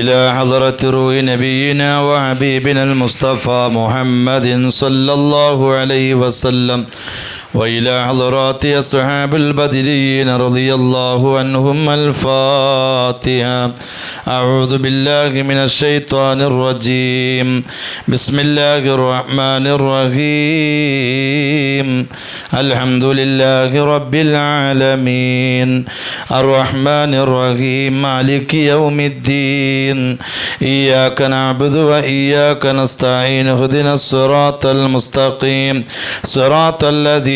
إلى حضرة روح نبينا وحبيبنا المصطفى محمد صلى الله عليه وسلم. وإلى حضرات أصحاب البدرين رضي الله عنهم الفاتحة. أعوذ بالله من الشيطان الرجيم. بسم الله الرحمن الرحيم. الحمد لله رب العالمين. الرحمن الرحيم. مالك يوم الدين. إياك نعبد وإياك نستعين. اهدنا الصراط المستقيم. صراط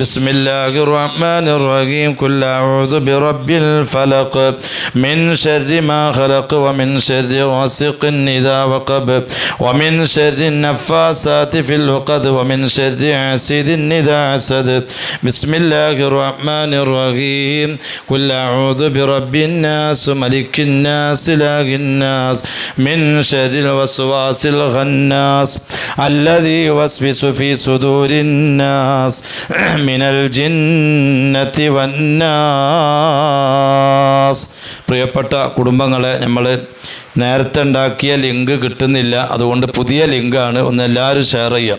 بسم الله الرحمن الرحيم. قل أعوذ برب الفلق. من شر ما خلق ومن شر غاسق إذا وقب. ومن شر النفاسات في العقد. ومن شر حاسد إذا حسد. بسم الله الرحمن الرحيم. قل أعوذ برب الناس ملك الناس إله الناس. من شر الوسواس الخناس الذي يوسوس في صدور الناس. മിനൽ ജിന്നത്തി വന്നാസ്. പ്രിയപ്പെട്ട കുടുംബങ്ങളെ നമ്മൾ നേരത്തെ ഉണ്ടാക്കിയ ലിങ്ക് കിട്ടുന്നില്ല. അതുകൊണ്ട് പുതിയ ലിങ്കാണ് ഒന്ന് എല്ലാവരും ഷെയർ ചെയ്യുക.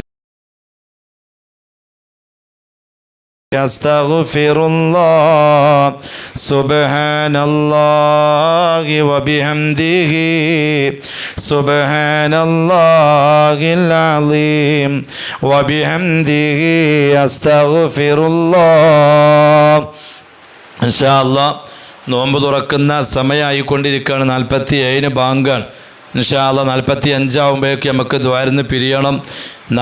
أستغفر الله سبحان الله وبحمده سبحان الله العظيم وبحمده أستغفر الله إن شاء الله നോമ്പ് തുറക്കുന്ന സമയമായിക്കൊണ്ടിരിക്കുകയാണ് നാൽപ്പത്തി ഏഴിന് ബാങ്കാണ് നിഷാല നാൽപ്പത്തി അഞ്ചാവുമ്പോഴേക്ക് നമുക്ക് ദ്വാരന്ന് പിരിയണം ന-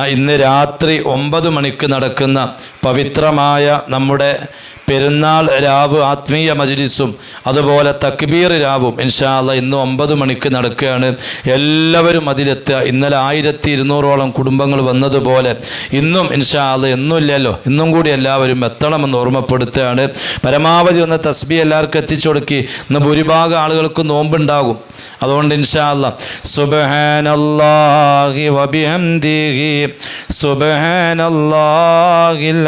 ഇന്ന് രാത്രി ഒമ്പത് മണിക്ക് നടക്കുന്ന പവിത്രമായ നമ്മുടെ പെരുന്നാൾ രാവ് ആത്മീയ മജ്ലിസും അതുപോലെ തക്ബീർ രാവും ഇൻഷാല്ല ഇന്ന് ഒമ്പത് മണിക്ക് നടക്കുകയാണ്. എല്ലാവരും അതിലെത്തുക. ഇന്നലെ ആയിരത്തി ഇരുന്നൂറോളം കുടുംബങ്ങൾ വന്നതുപോലെ ഇന്നും ഇൻഷാല്ല എന്നുമില്ലല്ലോ. ഇന്നും കൂടി എല്ലാവരും എത്തണമെന്ന് ഓർമ്മപ്പെടുത്തുകയാണ്. പരമാവധി ഒന്ന് തസ്ബി എല്ലാവർക്കും എത്തിച്ചു കൊടുക്കി. ഇന്ന് ഭൂരിഭാഗം ആളുകൾക്ക് നോമ്പുണ്ടാകും. അതുകൊണ്ട് ഇൻഷാല്ല സുബ്ഹാനല്ലാഹി വബിഹംദിഹി സുബ്ഹാനല്ലാഹിൽ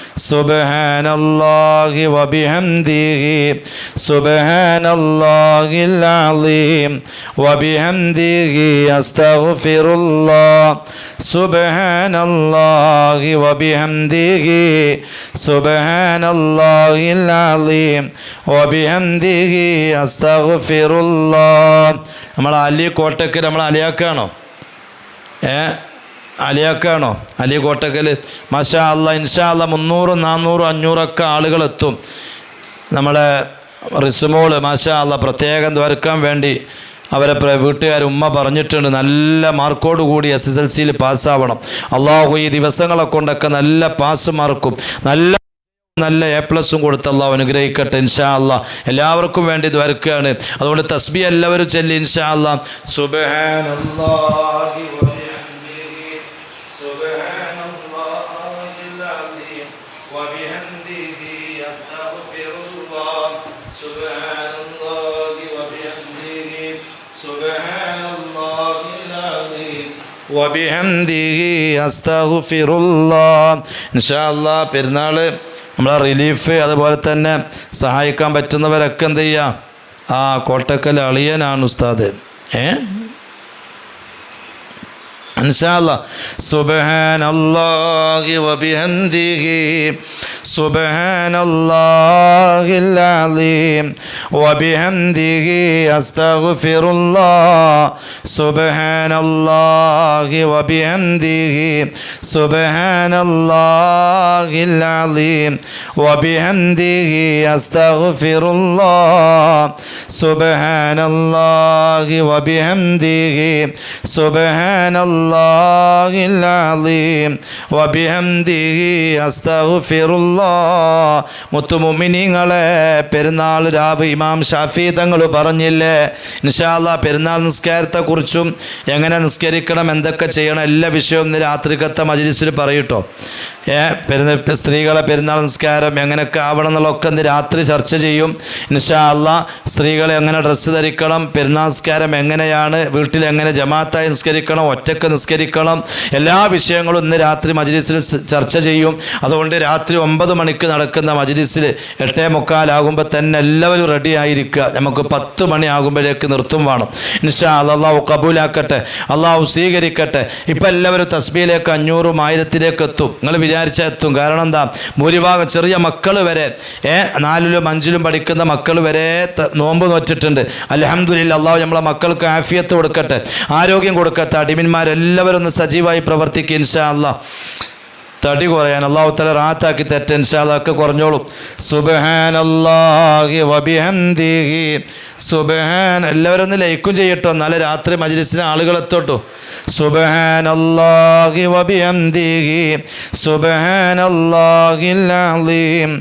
سبحان الله وبحمده سبحان الله العظيم وبحمده أستغفر الله سبحان الله وبحمده سبحان الله العظيم وبحمده أستغفر الله നമ്മൾ അലി കോട്ടയ്ക്ക് നമ്മൾ അലിയാക്കാണോ ഏ അലിയാക്കാണോ? അലി കോട്ടക്കൽ മഷാ അല്ല ഇൻഷാ അല്ല മുന്നൂറ് നാന്നൂറ് അഞ്ഞൂറൊക്കെ ആളുകളെത്തും. നമ്മളെ റിസുമോൾ മാഷാ അല്ല പ്രത്യേകം ദ്വാരക്കാൻ വേണ്ടി അവരെ വീട്ടുകാർ ഉമ്മ പറഞ്ഞിട്ടുണ്ട്. നല്ല മാർക്കോട് കൂടി എസ് എസ് എൽ സിയിൽ പാസ്സാവണം. അള്ളാഹു ഈ ദിവസങ്ങളെ കൊണ്ടൊക്കെ നല്ല പാസ് മാർക്കും. നല്ല നല്ല എ പ്ലസും കൊടുത്ത് അള്ളാഹു അനുഗ്രഹിക്കട്ടെ ഇൻഷാ അല്ല എല്ലാവർക്കും വേണ്ടി ദ്വാരക്കുകയാണ് അതുകൊണ്ട് തസ്ബി എല്ലാവരും ചെല്ലി ഇൻഷാ അല്ലാ സുബ്ഹാനല്ലാഹി വബിഹംദിഹി സുബ്ഹാനല്ലാഹിൽ അലീം വബിഹംദിഹി അസ്തഗ്ഫിറുല്ലാഹ് സുബ്ഹാനല്ലാഹി വബിഹംദിഹി സുബ്ഹാനല്ലാഹിൽ അലീം വബിഹംദിഹി ഇൻഷാ അല്ലാ പെരുന്നാൾ നമ്മളെ റിലീഫ് അതുപോലെ തന്നെ സഹായിക്കാൻ പറ്റുന്നവരൊക്കെ എന്ത് ചെയ്യുക ആ കോട്ടക്കൽ അളിയനാണ് ഉസ്താദ്. ഏ? ഇൻഷാല്ല സുബ്ഹാനല്ലാഹി വബിഹംദിഹി സുബ്ഹാനല്ലാഹിൽ അലീം വബിഹംദിഹി അസ്തഗ്ഫിറുല്ലാഹ് സുബ്ഹാനല്ലാഹി വബിഹംദിഹി സുബ്ഹാനല്ലാഹിൽ അലീം വബിഹംദിഹി അസ്തഗ്ഫിറുല്ലാഹ് സുബ്ഹാനല്ലാഹി വബിഹംദിഹി സുബ്ഹാനല്ലാഹിൽ وبحمده വബിഹംദിഹി الله മുത്തുമുമിനിങ്ങളെ പെരുന്നാൾ രാവ് ഇമാം ഷാഫി തങ്ങൾ പറഞ്ഞില്ലേ? ഇൻഷാല്ല പെരുന്നാൾ നിസ്കാരത്തെക്കുറിച്ചും എങ്ങനെ നിസ്കരിക്കണം എന്തൊക്കെ ചെയ്യണം എല്ലാ വിഷയവും ഇന്ന് രാത്രിക്കത്തെ മജ്ലിസിൽ പറയൂട്ടോ ഏ പെരുന്ന സ്ത്രീകളെ പെരുന്നാൾ നിസ്കാരം എങ്ങനെയൊക്കെ ആവണം എന്നുള്ളതൊക്കെ ഇന്ന് രാത്രി ചർച്ച ചെയ്യും. ഇൻഷാ അല്ല സ്ത്രീകളെ എങ്ങനെ ഡ്രസ്സ് ധരിക്കണം പെരുന്നാൾ നിസ്കാരം എങ്ങനെയാണ് വീട്ടിൽ എങ്ങനെ ജമാഅത്തായി നിസ്കരിക്കണം ഒറ്റയ്ക്ക് നിസ്കരിക്കണം എല്ലാ വിഷയങ്ങളും ഇന്ന് രാത്രി മജ്ലിസിൽ ചർച്ച ചെയ്യും. അതുകൊണ്ട് രാത്രി ഒമ്പത് മണിക്ക് നടക്കുന്ന മജ്ലിസിൽ എട്ടേ മുക്കാലാകുമ്പോൾ തന്നെ എല്ലാവരും റെഡി ആയിരിക്കുക. നമുക്ക് പത്ത് മണി ആകുമ്പോഴേക്ക് നിർത്തും വേണം. ഇൻഷാ അള്ളാഹു കബൂലാക്കട്ടെ അള്ളാഹു സ്വീകരിക്കട്ടെ. ഇപ്പം എല്ലാവരും തസ്ബിയിലേക്ക് അഞ്ഞൂറും ആയിരത്തിലേക്ക് എത്തും. നിങ്ങൾ വിചാരിച്ചാൽ എത്തും കാരണം എന്താ? ഭൂരിഭാഗം ചെറിയ മക്കൾ വരെ ഏ നാലിലും അഞ്ചിലും പഠിക്കുന്ന മക്കൾ വരെ നോമ്പ് നോറ്റിട്ടുണ്ട്. അലഹമ്മദില്ല അള്ളാഹു നമ്മളെ മക്കൾക്ക് ആഫിയത്ത് കൊടുക്കട്ടെ. ആരോഗ്യം കൊടുക്കട്ടെ. അടിമന്മാരെല്ലാവരും ഒന്ന് സജീവമായി പ്രവർത്തിക്കുക ഇൻഷാ അള്ളാഹ് തടി കുറയാൻ അള്ളാഹു തല റാത്താക്കി തെറ്റൻഷാ അതൊക്കെ കുറഞ്ഞോളും. സുബഹാനല്ലാഹി വബിഹംദിഹി സുബഹാൻ എല്ലാവരും ഒന്ന് ലൈക്കും ചെയ്യട്ടോ. എന്നാലും രാത്രി മജ്ലിസിന് ആളുകൾ എത്തോട്ടോ സുബഹാനല്ലാഹി വബിഹംദിഹി സുബഹാനല്ലാഹിൽ അലീം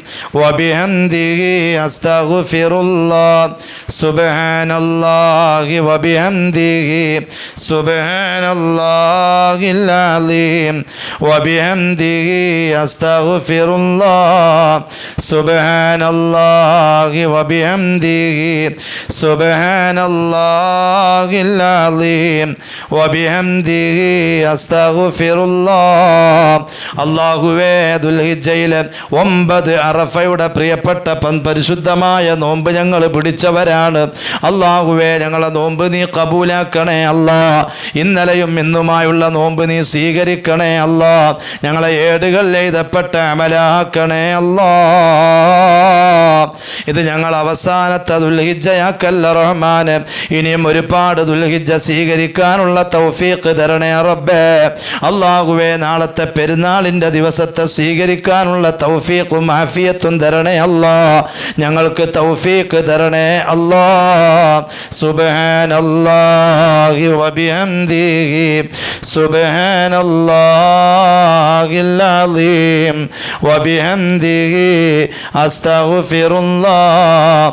വബിഹംദിഹി അസ്തഗ്ഫിറുല്ലാഹ് സുബഹാനല്ലാഹി വബിഹംദിഹി സുബഹാനല്ലാഹിൽ അലീം വബിഹംദിഹി അസ്തഗ്ഫിറുല്ലാഹ് സുബഹാനല്ലാഹി വബിഹംദിഹി ഒമ്പത് അറഫയുടെ പ്രിയപ്പെട്ട പരിശുദ്ധമായ നോമ്പ് ഞങ്ങൾ പിടിച്ചവരാണ്. അള്ളാഹുവേ ഞങ്ങളെ നോമ്പ് നീ കബൂലാക്കണേ അല്ലാ. ഇന്നലെയും ഇന്നുമായുള്ള നോമ്പ് നീ സ്വീകരിക്കണേ അല്ലാ. ഞങ്ങളെ ഏടുകൾ എഴുതപ്പെട്ട അമലാക്കണേ അല്ലാ. ഇത് ഞങ്ങൾ അവസാനത്തെ ദുൽഹിജ്ജയാക്കല്ല റഹ്മാന്. ഇനിയും ഒരുപാട് ദുൽഹിജ സ്വീകരിക്കാനുള്ള തൗഫീഖ് തരണേ റബ്ബേ. അള്ളാഹുവേ നാളത്തെ പെരുന്നാളിന്റെ ദിവസത്തെ സ്വീകരിക്കാനുള്ള തൗഫീഖും ആഫിയത്തും തരണേ അല്ലാ. ഞങ്ങൾക്ക് തൗഫീഖ് തരണേ അല്ലാ. സുബ്ഹാനല്ലാഹി വബിഹംദിഹി സുബ്ഹാനല്ലാഹിൽ അലീം വബിഹംദിഹി അസ്തഗ്ഫിറുല്ലാഹ്.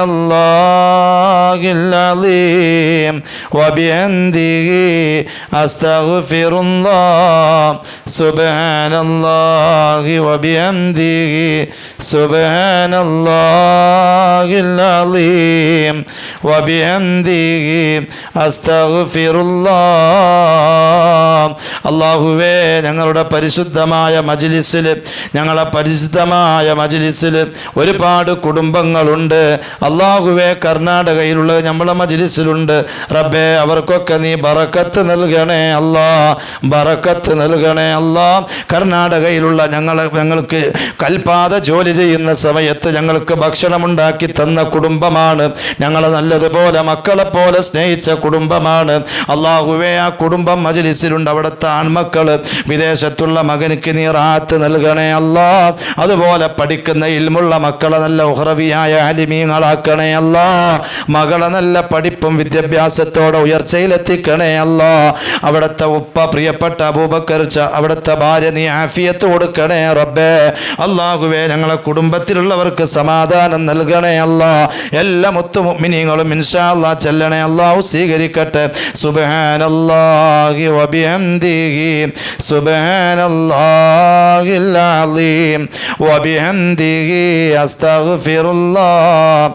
الله العظيم وبحمده أستغفر الله سبحان الله وبحمده سبحان الله العظيم وبحمده أستغفر الله അള്ളാഹുവേ ഞങ്ങളുടെ പരിശുദ്ധമായ മജിലിസിൽ ഞങ്ങളെ പരിശുദ്ധമായ മജിലിസിൽ ഒരുപാട് കുടുംബങ്ങളുണ്ട് അള്ളാഹുവേ കർണാടകയിലുള്ള നമ്മളെ മജിലിസിലുണ്ട്. റബ്ബേ അവർക്കൊക്കെ നീ ബറക്കത്ത് നൽകണേ അല്ലാ. ബറക്കത്ത് നൽകണേ അല്ലാ. കർണാടകയിലുള്ള ഞങ്ങൾ ഞങ്ങൾക്ക് കൽപ്പാത ജോലി ചെയ്യുന്ന സമയത്ത് ഞങ്ങൾക്ക് ഭക്ഷണമുണ്ടാക്കി തന്ന കുടുംബമാണ്. ഞങ്ങളെ നല്ലതുപോലെ മക്കളെ പോലെ സ്നേഹിച്ച കുടുംബമാണ്. അള്ളാഹുവേ ആ കുടുംബം മജിലിസിലുണ്ട്. അവിടുത്തെ ആൺമക്കൾ വിദേശത്തുള്ള മകനിക്ക് നീ റാത്ത് നൽകണേ അല്ലാ. അതുപോലെ പഠിക്കുന്ന ഇൽമുള്ള മക്കളെ നല്ല ഉഹ്റവിയായ അലിമീങ്ങളാക്കണേ അല്ല. മകളെ നല്ല പഠിപ്പും വിദ്യാഭ്യാസത്തോടെ ഉയർച്ചയിലെത്തിക്കണേ അല്ല. അവിടുത്തെ ഉപ്പ പ്രിയപ്പെട്ട അബൂബക്കറിച്ച അവിടുത്തെ ഭാര്യ നീ ആഫിയത്ത് കൊടുക്കണേ റബ്ബേ. അള്ളാഹുവേ ഞങ്ങളെ കുടുംബത്തിലുള്ളവർക്ക് സമാധാനം നൽകണേ അല്ല. എല്ലാ മുത്തുമിനിങ്ങളും ഇൻഷാ അല്ലാ ചെല്ലണേ അള്ളാഹു സ്വീകരിക്കട്ടെ. സുബാനല്ലാഹി വബിഹംദിഹി വബിഹംദിഹി അസ്തഗ്ഫിറുല്ലാഹ്.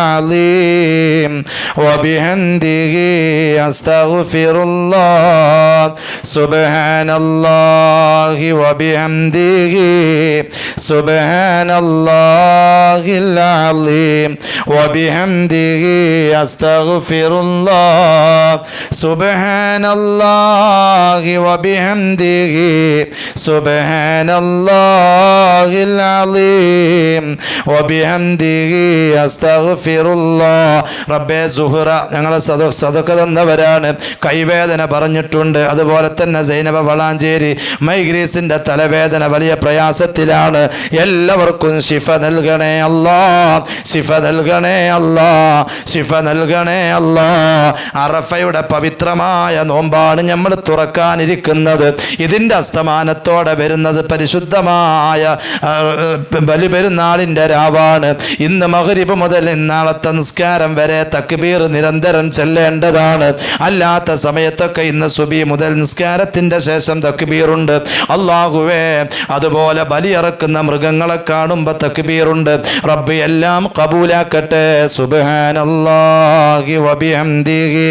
അലീം വബിഹംദിഹി അസ്തഗ്ഫിറുല്ലാഹ് സുബ്ഹാനല്ലാഹി വബിഹംദിഹി സുബ്ഹാനല്ലാഹിൽ അലീം വബിഹംദിഹി അസ്തഗ്ഫിറുല്ലാഹ് സുബ്ഹാനല്ലാഹി വബിഹംദിഹി സുബ്ഹാനല്ലാഹിൽ അലീം വബിഹംദിഹി അസ്തഗ്ഫിറുല്ലാഹ് സുബ്ഹാനല്ലാഹി വബിഹംദിഹി സുബ്ഹാനല്ലാഹിൽ അലീം വബിഹംദിഹി അസ്തഗ്ഫിറുല്ലാഹ് റബ്ബേ സുഹറ ഞങ്ങളെ സദ തന്നവരാണ്. കൈവേദന പറഞ്ഞിട്ടുണ്ട്. അതുപോലെ തന്നെ സൈനബ വളാഞ്ചേരി മൈഗ്രീസിന്റെ തലവേദന വലിയ പ്രയാസത്തിലാണ്. എല്ലാവർക്കും ശിഫ നൽകണേ അല്ലാ. ശിഫ നൽകണേ അല്ലാ. ശിഫ നൽകണേ അല്ലാ. അറഫയുടെ പവിത്രമായ നോമ്പാണ് നമ്മൾ തുറക്കാനിരിക്കുന്നത്. ഇതിന്റെ അസ്തമാനത്തോടെ വരുന്നത് പരിശുദ്ധമായ ബലിപെരുന്നാളിന്റെ ബലി പെരുന്നാളിന്റെ രാവാണ്. ഇന്ന് മകരിപ്പ് മുതൽ നാളത്തെ നിസ്കാരം വരെ തക്ബീർ നിരന്തരം ചെല്ലേണ്ടതാണ്. അല്ലാത്ത സമയത്തൊക്കെ ഇന്ന് സുബി മുതൽ നിസ്കാരത്തിന്റെ ശേഷം തക്ബീറുണ്ട് അള്ളാഹുവേ അതുപോലെ ബലിയിറക്കുന്ന മൃഗങ്ങളെ കാണുമ്പോൾ തക്ബീറുണ്ട് റബ്ബ് എല്ലാം കബൂലാക്കട്ടെ. സുബ്ഹാനല്ലാഹി വബിഹംദിഹി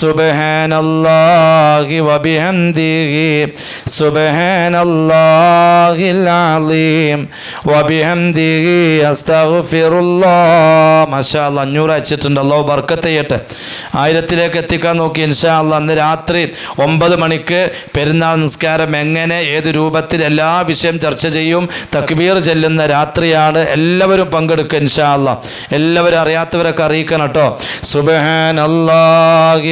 സുബഹാനല്ലാഹി വബിഹംദിഹി സുബഹാനല്ലാഹിൽ അലീം വബിഹംദിഹി അസ്തഗ്ഫിറുല്ലാഹ്. മാഷാഅല്ലാ അഞ്ഞൂറ് അയച്ചിട്ടുണ്ട്. അള്ളാഹു ബർക്കത്ത് ചെയ്യട്ടെ. ആയിരത്തിലേക്ക് എത്തിക്കാൻ നോക്കി ഇൻഷാ അന്ന് രാത്രി ഒമ്പത് മണിക്ക് പെരുന്നാൾ നിസ്കാരം എങ്ങനെ ഏത് രൂപത്തിൽ എല്ലാ വിഷയം ചർച്ച ചെയ്യും തക്ബീർ ചെല്ലുന്ന രാത്രിയാണ്. എല്ലാവരും പങ്കെടുക്കുക ഇൻഷാ എല്ലാവരും അറിയാത്തവരൊക്കെ അറിയിക്കണം കേട്ടോ. സുബ്ഹാനല്ലാഹി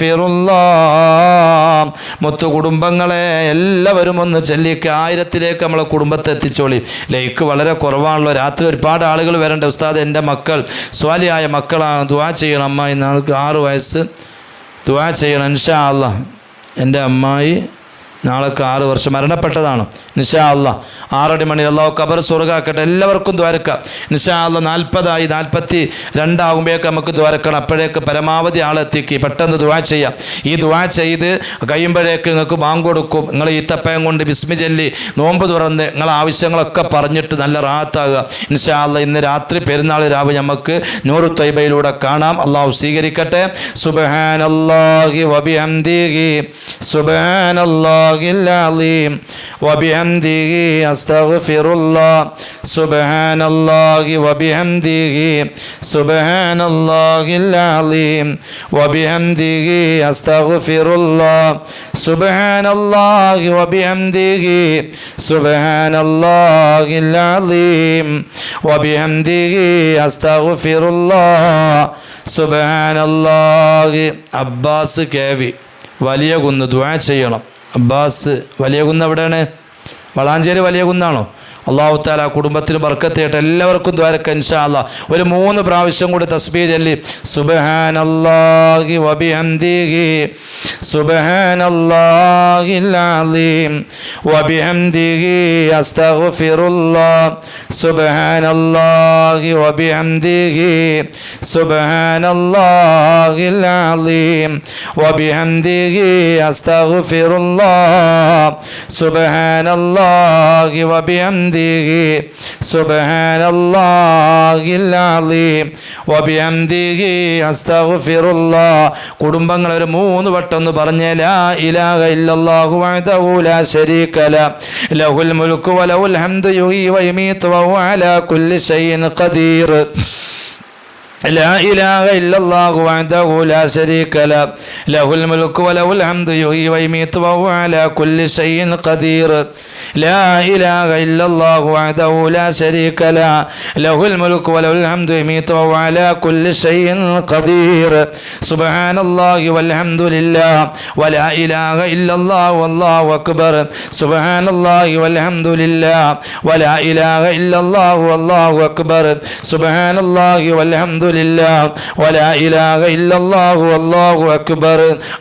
മുത്തു കുടുംബങ്ങളെ എല്ലാവരും ഒന്ന് ചൊല്ലിക്ക് ആയിരത്തിലേക്ക് നമ്മളെ കുടുംബത്തെ എത്തിച്ചോളി. ലൈക്ക് വളരെ കുറവാണല്ലോ. രാത്രി ഒരുപാട് ആളുകൾ വരണ്ട. ഉസ്താദ് എന്റെ മക്കൾ സ്വാലിയായ മക്കളാണ് ദുവാ ചെയ്യണം. അമ്മ ഇന്നാൾക്ക് ആറ് വയസ്സ്. ദുവാ ചെയ്യണം ഇൻഷാ അല്ല എന്റെ അമ്മായി നാളേക്ക് ആറ് വർഷം മരണപ്പെട്ടതാണ്. നിഷാ അല്ല ആറടി മണി അള്ളാഹു കബർ സ്വർഗാക്കട്ടെ എല്ലാവർക്കും ദ്വാരക്കുക നിഷാ അല്ല നാൽപ്പതായി നാൽപ്പത്തി രണ്ടാകുമ്പോഴേക്ക് നമുക്ക് ദ്വാരക്കണം. അപ്പോഴേക്ക് പരമാവധി ആളെത്തിക്ക്. പെട്ടെന്ന് ദ്വാ ചെയ്യാം. ഈ ദ്വാ ചെയ്ത് കഴിയുമ്പോഴേക്ക് നിങ്ങൾക്ക് ബാങ്ക് കൊടുക്കും. നിങ്ങൾ ഈത്തപ്പയം കൊണ്ട് ബിസ്മി ചൊല്ലി നോമ്പ് തുറന്ന് നിങ്ങളെ ആവശ്യങ്ങളൊക്കെ പറഞ്ഞിട്ട് നല്ല റാത്താകുക നിഷാ അല്ല ഇന്ന് രാത്രി പെരുന്നാൾ രാവ് നമുക്ക് നൂറ് തൈബയിലൂടെ കാണാം. അള്ളാഹു സ്വീകരിക്കട്ടെ. സുബാൻ അള്ളാഹി വബിഹംദിഹി സുബാൻ അള്ളാഹി العظيم وبحمده أستغفر الله سبحان الله وبحمده سبحان الله العظيم وبحمده أستغفر الله سبحان الله وبحمده سبحان الله العظيم وبحمده أستغفر الله سبحان الله അബ്ബാസ് കെ വി വലിയ കുന്ന് ദുആ ചെയ്യണം അബ്ബാസ് വലിയ കുന്ന് എവിടെയാണ്? വളാഞ്ചേരി വലിയ കുന്നാണോ? അള്ളാഹു താല കുടുംബത്തിന് ബർക്കത്തേട്ട് എല്ലാവർക്കും ദ്വാരക്ക ഇൻഷാല്ല ഒരു മൂന്ന് പ്രാവശ്യം കൂടി തസ്ബീ ചൊല്ലി. സുബഹാൻ വബിഹംദിഹി അലീം വബിഹംദിഹി അസ്തഗ്ഫിറുല്ലാഹ്. വബിഹംദിഹി അലീം വബിഹംദിഹി അസ്തഗ്ഫിറുല്ലാഹ്. വബിഹംദിഹി سبحان الله العظيم وبحمده أستغفر الله കുടുംബങ്ങൾ ഒരു മൂന്ന് വട്ടം ഒന്ന് പറഞ്ഞ ലാ ഇലാഹ ഇല്ലല്ലാഹു വഹദഹു ലാ ശരീക ല ലഹുൽ മുൽക്കു വലഹുൽ ഹംദു യുഹീ വയുമീതു വഹുവ അലാ കുല്ലി ഷൈഇൻ ഖദീർ لا إله إلا الله وحده لا شريك له. له الملك وله الحمد يحيي ويميت وهو على كل شيء قدير. لا إله إلا الله وحده لا شريك له. له الملك وله الحمد يميت وهو على كل شيء قدير. سبحان الله والحمد لله. ولا إله إلا الله والله أكبر. سبحان الله والحمد لله. ولا إله إلا الله والله أكبر. سبحان الله والحمد അക്ബർ.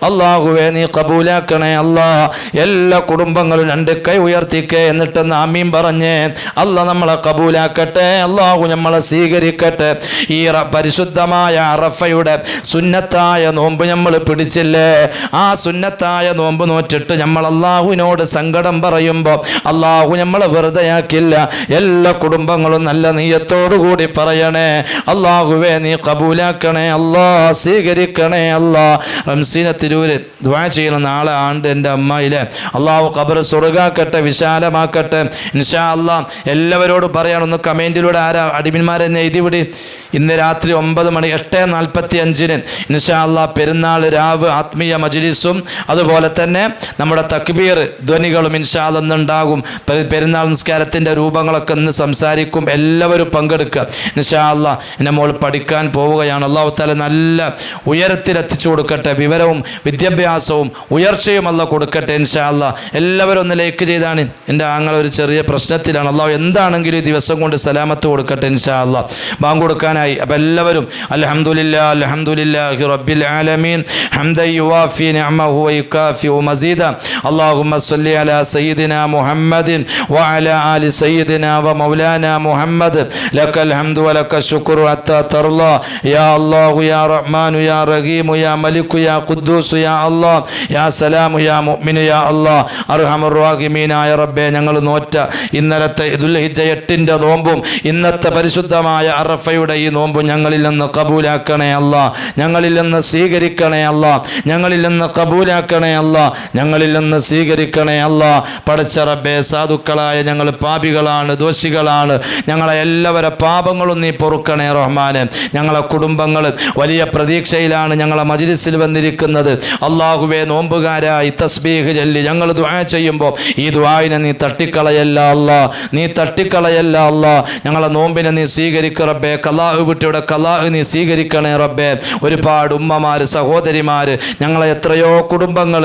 അള്ളാഹുവെ നീ കബൂലാക്കണേ അല്ലാ. എല്ലാ കുടുംബങ്ങളും രണ്ട് കൈ ഉയർത്തിക്കേ എന്നിട്ട് നാമീം പറഞ്ഞ്. അല്ല നമ്മളെ കബൂലാക്കട്ടെ അള്ളാഹു നമ്മളെ സ്വീകരിക്കട്ടെ. ഈ പരിശുദ്ധമായ അറഫയുടെ സുന്നത്തായ നോമ്പ് നമ്മൾ പിടിച്ചില്ലേ? ആ സുന്നത്തായ നോമ്പ് നോറ്റിട്ട് നമ്മൾ അള്ളാഹുവിനോട് സങ്കടം പറയുമ്പോൾ അള്ളാഹു നമ്മളെ വെറുതെയാക്കില്ല. എല്ലാ കുടുംബങ്ങളും നല്ല നീയത്തോടു പറയണേ. അള്ളാഹുവെ നീ കബൂലാക്കണേ അല്ലാ സ്വീകരിക്കണേ അല്ലാ. റംസീന തിരൂര് ദ്വാ ചെയ്യുന്ന നാളെ ആണ്ട് എന്റെ അമ്മയിലെ. അള്ളാഹു ഖബർ സ്വർഗാക്കട്ടെ വിശാലമാക്കട്ടെ. ഇൻഷാ അല്ലാ. എല്ലാവരോടും പറയാൻ ഒന്ന് കമന്റിലൂടെ ആരാ അടിമന്മാരെന്ന് എഴുതി വിടി. ഇന്ന് രാത്രി ഒമ്പത് മണി എട്ട് നാൽപ്പത്തി അഞ്ചിന് ഇൻഷാ അല്ലാ പെരുന്നാൾ രാവ് ആത്മീയ മജ്ലിസും അതുപോലെ തന്നെ നമ്മുടെ തക്ബീർ ധ്വനികളും ഇൻഷാ അല്ലാ ഇന്നുണ്ടാകും പെരുന്നാൾ നിസ്കാരത്തിന്റെ രൂപങ്ങളൊക്കെ ഇന്ന് സംസാരിക്കും. എല്ലാവരും പങ്കെടുക്കുക. ഇൻഷാ അല്ലാ എന്റെ മോൾ പഠിക്കാൻ പോവുകയാണ്. അള്ളാഹു താല നല്ല ഉയരത്തിലെത്തിച്ചു കൊടുക്കട്ടെ. വിവരവും വിദ്യാഭ്യാസവും ഉയർച്ചയും അല്ല കൊടുക്കട്ടെ ഇൻഷാ അല്ലാ എല്ലാവരും ഒന്ന് ലൈക്ക് ചെയ്താണ്. എന്റെ ആങ്ങൾ ഒരു ചെറിയ പ്രശ്നത്തിലാണ്. അള്ളാഹു എന്താണെങ്കിലും ഈ ദിവസം കൊണ്ട് സലാമത്ത് കൊടുക്കട്ടെ ഇൻഷാ ബാങ്ക് ബാങ്ക് കൊടുക്കാനായി അപ്പോൾ എല്ലാവരും അൽഹംദുലില്ലാ അൽഹംദുലില്ലാഹി റബ്ബിൽ ആലമീൻ ഹംദ യുവാഫി നിഅമഹു വയുകാഫി മസീദ اللهم صل على سيدنا محمد وعلى آل سيدنا ومولانا محمد لك الحمد ولك الشكر حتى ترضى يا الله يا رحمن يا رحيم يا ملك يا قدوس يا الله يا سلام يا مؤمن يا الله അർഹമ റാഹിമീനായ റബ്ബെ ഞങ്ങൾ നോറ്റ ഇന്നലത്തെ ദുൽഹിജ എട്ടിൻ്റെ നോമ്പും ഇന്നത്തെ പരിശുദ്ധമായ അറഫയുടെ ഈ നോമ്പ് ഞങ്ങളിൽ നിന്ന് കബൂലാക്കണേ അല്ല. ഞങ്ങളിൽ നിന്ന് സ്വീകരിക്കണേ അല്ല. ഞങ്ങളിൽ നിന്ന് കബൂലാക്കണേ അല്ല. ഞങ്ങളിൽ നിന്ന് സ്വീകരിക്കണേ അല്ല. പടച്ച റബ്ബേ സാധുക്കളായ ഞങ്ങൾ പാപികളാണ് ദോഷികളാണ്. ഞങ്ങളെ എല്ലാവരെ പാപങ്ങളും നീ പൊറുക്കണേ റഹ്മാൻ ഞങ്ങളെ കുടുംബങ്ങൾ വലിയ പ്രതീക്ഷയിലാണ് ഞങ്ങളെ മജിലിസിൽ വന്നിരിക്കുന്നത്. അള്ളാഹുവെ നോമ്പുകാരായി തസ്ബീഹ് ചൊല്ലി ഞങ്ങൾ ദുആ ചെയ്യുമ്പോൾ ഈ ദുആയിനെ നീ തട്ടിക്കളയല്ല അല്ല. നീ തട്ടിക്കളയല്ല അല്ല. ഞങ്ങളെ നോമ്പിനെ നീ സ്വീകരിക്കറബേ കലാഹ് വിട്ടിയുടെ കലാഹ് നീ സ്വീകരിക്കണേ റബ്ബേ. ഒരുപാട് ഉമ്മമാർ സഹോദരിമാർ ഞങ്ങളെ എത്രയോ കുടുംബങ്ങൾ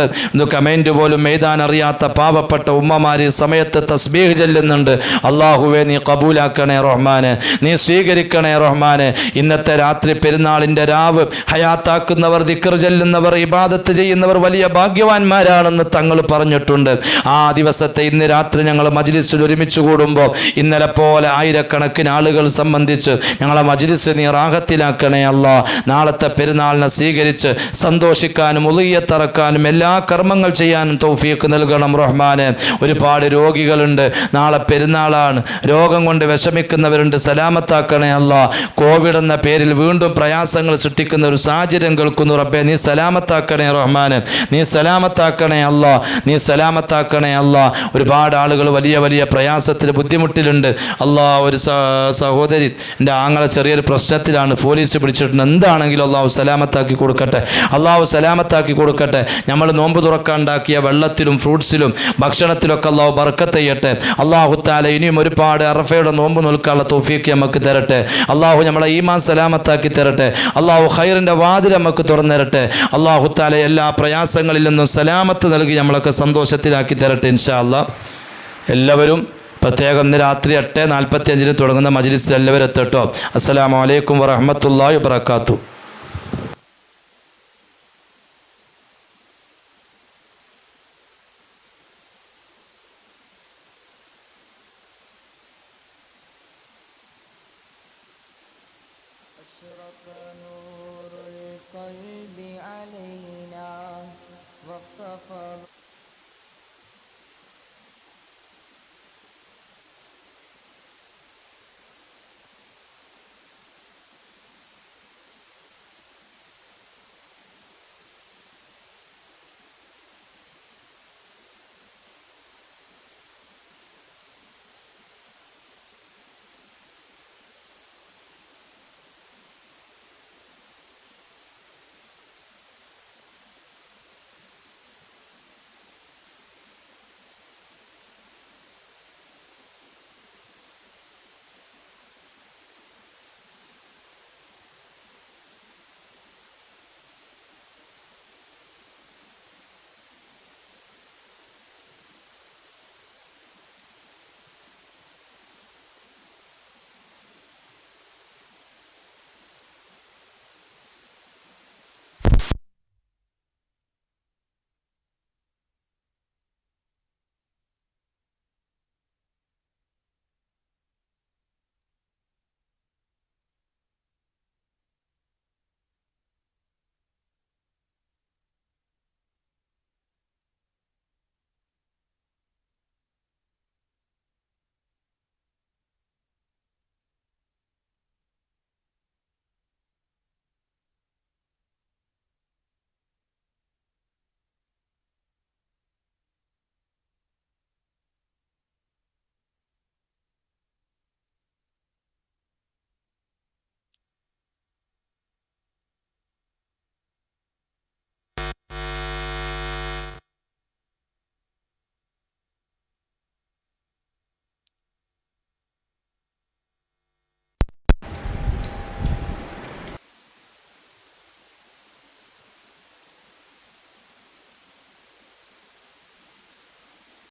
കമന്റ് പോലും എഴുതാനറിയാത്ത പാവപ്പെട്ട ഉമ്മമാർ ഈ സമയത്ത് തസ്ബീഹ് ചെല്ലുന്നുണ്ട്. അള്ളാഹുവെ നീ കബൂലാക്കണേ റഹ്മാന്. നീ സ്വീകരിക്കണേ റഹ്മാന്. ഇന്നത്തെ രാത്രി പെരുന്നാളിന്റെ രാവ് ഹയാത്താക്കുന്നവർ ദിക്കർ ചെല്ലുന്നവർ ഇബാദത്ത് ചെയ്യുന്നവർ വലിയ ഭാഗ്യവാന്മാരാണെന്ന് തങ്ങൾ പറഞ്ഞിട്ടുണ്ട്. ആ ദിവസത്തെ ഇന്ന് രാത്രി ഞങ്ങൾ മജ്ലിസിൽ ഒരുമിച്ച് കൂടുമ്പോൾ ഇന്നലെ പോലെ ആയിരക്കണക്കിന് ആളുകൾ സംബന്ധിച്ച് ഞങ്ങളെ മജ്ലിസ് നീ റാഹത്തിലാക്കണേ അല്ല. നാളത്തെ പെരുന്നാളിനെ സ്വീകരിച്ച് സന്തോഷിക്കാനും ഉളിയത്തറക്കാനും എല്ലാ കർമ്മങ്ങൾ ചെയ്യാനും തൗഫീക്ക് നൽകണം റഹ്മാനെ. ഒരുപാട് രോഗികളുണ്ട്. നാളെ പെരുന്നാളാണ്. രോഗം കൊണ്ട് വിഷമിക്കുന്നവരുണ്ട്. സലാമത്താക്കണേ അല്ല. കോവിഡ് എന്ന പേരിൽ വീണ്ടും പ്രയാസങ്ങൾ സൃഷ്ടിക്കുന്ന ഒരു സാഹചര്യം കേൾക്കുന്നു റബ്ബെ. നീ സലാമത്താക്കണേ റഹ്മാന്. നീ സലാമത്താക്കണേ അല്ല. നീ സലാമത്താക്കണേ അല്ല. ഒരുപാട് ആളുകൾ വലിയ വലിയ പ്രയാസത്തിൽ ബുദ്ധിമുട്ടിലുണ്ട്. അല്ല ഒരു സഹോദരി എന്റെ ആങ്ങളെ ചെറിയൊരു പ്രശ്നത്തിലാണ് പോലീസ് പിടിച്ചിട്ടുണ്ട്. എന്താണെങ്കിലും അള്ളാഹു സലാമത്താക്കി കൊടുക്കട്ടെ. അള്ളാഹു സലാമത്താക്കി കൊടുക്കട്ടെ. നമ്മൾ നോമ്പ് തുറക്കാണ്ടാക്കിയ വെള്ളത്തിലും ഫ്രൂട്ട്സിലും ഭക്ഷണത്തിലൊക്കെ അള്ളാഹു ബർക്കത്തെയ്യട്ടെ അള്ളാഹു താല ഇനിയും ഒരുപാട് അറഫയുടെ നോമ്പ് നോൽക്കാനുള്ള തോഫിയൊക്കെ നമുക്ക് തരട്ടെ. അള്ളാഹു നമ്മളെ ഈമാൻ സലാമത്താക്കി തരട്ടെ. അള്ളാഹു ഖൈറിന്റെ വാതിൽ നമുക്ക് തുറന്നിരട്ടെ. അള്ളാഹു താല എല്ലാ പ്രയാസങ്ങളിൽ നിന്നും സലാമത്ത് നൽകി നമ്മളൊക്കെ സന്തോഷത്തിലാക്കി തരട്ടെ ഇൻഷാ അല്ലാ എല്ലാവരും പ്രത്യേകം ഇന്ന് രാത്രി എട്ട് നാൽപ്പത്തി അഞ്ചിന് തുടങ്ങുന്ന മജ്ലിസിൽ എല്ലാവരും എത്തട്ടോ അസ്സലാമു അലൈക്കും വറഹമത്തല്ലാഹി വബർക്കാത്തു أشرق نور القلب علينا واختفض